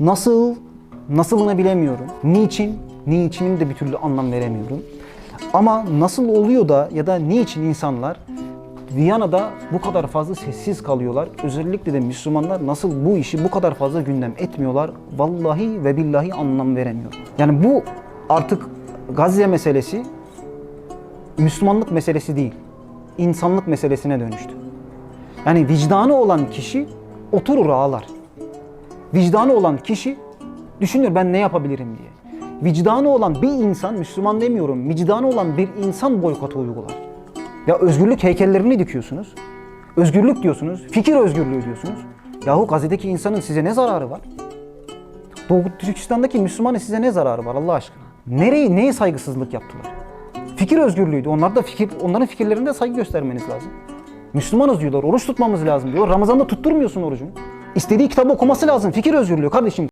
Nasıl, nasılını bilemiyorum. Niçin, niçinin de bir türlü anlam veremiyorum. Ama nasıl oluyor da ya da niçin insanlar Viyana'da bu kadar fazla sessiz kalıyorlar? Özellikle de Müslümanlar nasıl bu işi bu kadar fazla gündem etmiyorlar? Vallahi ve billahi anlam veremiyorum. Yani bu artık Gazze meselesi Müslümanlık meselesi değil. insanlık meselesine dönüştü. Yani vicdanı olan kişi oturur ağlar. Vicdanı olan kişi düşünür ben ne yapabilirim diye. Vicdanı olan bir insan, Müslüman demiyorum, vicdanı olan bir insan boykotu uygular. Ya özgürlük heykellerini dikiyorsunuz. Özgürlük diyorsunuz, fikir özgürlüğü diyorsunuz. Yahu Gazze'deki insanın size ne zararı var? Doğu Türkistan'daki Müslümanın size ne zararı var Allah aşkına? Nereyi, neye saygısızlık yaptılar? Fikir özgürlüğüydü. Onlar da fikir, onların fikirlerinde saygı göstermeniz lazım. Müslümanız diyorlar, oruç tutmamız lazım diyor. Ramazan'da tutturmuyorsun orucunu. İstediği kitabı okuması lazım. Fikir özgürlüğü kardeşim.